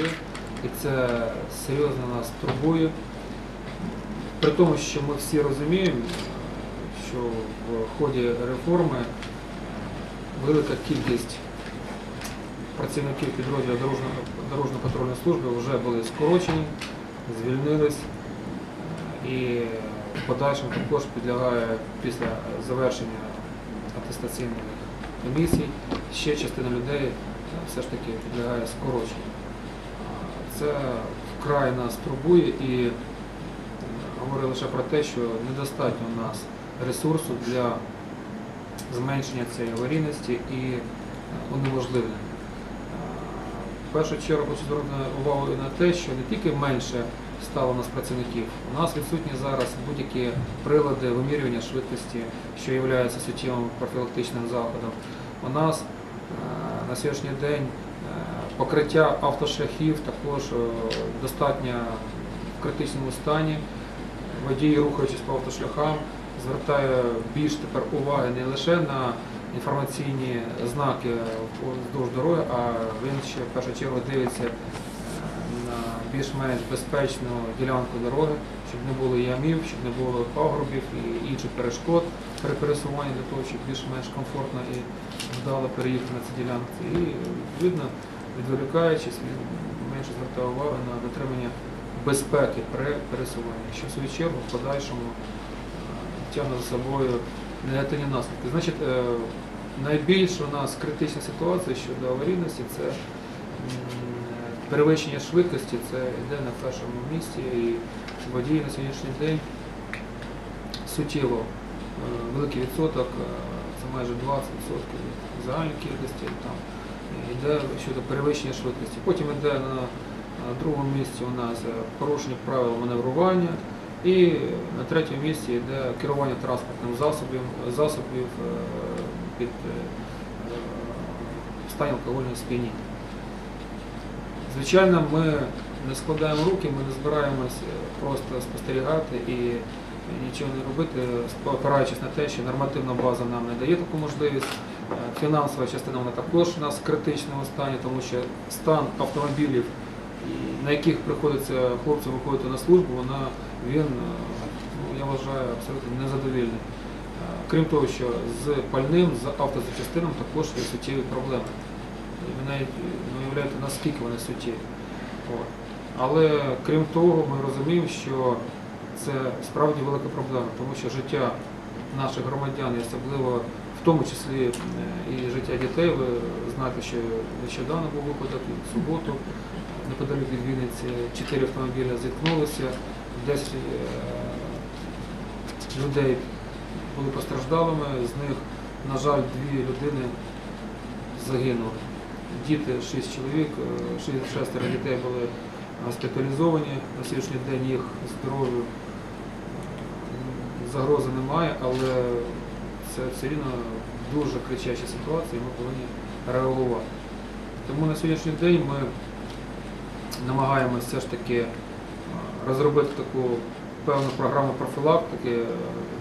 людей, і це серйозно нас турбує. При тому, що ми всі розуміємо, що в ході реформи велика кількість працівників дорожньо- дорожньо-патрульної служби вже були скорочені, звільнились і в подальшому також підлягає після завершення атестаційних комісій ще частина людей все ж таки підлягає скороченню. Це вкрай нас турбує і е, говорить лише про те, що недостатньо у нас ресурсу для зменшення цієї аварійності і е, унеможливлення. Е, В першу чергу хочу звернути увагу на те, що не тільки менше стало у нас працівників, у нас відсутні зараз будь-які прилади вимірювання швидкості, що є суттєвим профілактичним заходом. У нас на сьогоднішній день покриття автошляхів також е, достатньо в критичному стані. Водії, рухаючись по автошляхам, звертає більш тепер уваги не лише на інформаційні знаки вздовж дороги, а він ще в першу чергу дивиться е, на більш-менш безпечну ділянку дороги, щоб не було ямів, щоб не було пагорбів і інших перешкод при пересуванні для того, щоб більш-менш комфортно і вдало переїхати на ці ділянки. І відповідно, відволікаючись, він менше звертає увагу на дотримання безпеки при пересуванні, що в свою чергу в подальшому е, тягне за собою негативні наслідки. Значить, е, найбільш у нас критична ситуація щодо аварійності це перевищення швидкості, це йде на першому місці і водії на сьогоднішній день суттєво е, великий відсоток, це майже 20% від загальної кількості там йде щодо перевищення швидкості. Потім йде на другому місці у нас е, порушення правил маневрування. І на третьому місці йде керування транспортним засобом, засобів е, під е, станом алкогольного сп'яніння. Звичайно, ми не складаємо руки, ми не збираємось просто спостерігати і нічого не робити, опираючись на те, що нормативна база нам не дає таку можливість. Е, Фінансова частина вона також у нас в критичному стані, тому що стан автомобілів, на яких приходиться хлопцям виходити на службу, вона він, е, ну, я вважаю, абсолютно незадовільний. Е, Крім того, що з пальним, з автозапчастином також є суттєві проблеми. Ви навіть не уявляєте, наскільки вони суттєві. Але крім того, ми розуміємо, що це справді велика проблема, тому що життя наших громадян, особливо в тому числі е, і життя дітей, ви знаєте, що нещодавно був випадок і в суботу, неподалік від Вінниці, чотири автомобіля зіткнулися, 10 е, людей були постраждалими, з них, на жаль, дві людини загинули. Діти, шість чоловік, е, шестеро дітей були госпіталізовані. На сьогоднішній день їх здоров'ю загрози немає, але це все рівно дуже кричаща ситуація, і ми повинні реагувати. Тому на сьогоднішній день ми намагаємося все ж таки е, розробити таку певну програму профілактики. Е,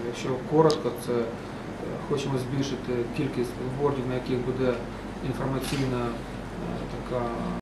Якщо коротко, це е, хочемо збільшити кількість бордів, на яких буде інформаційна така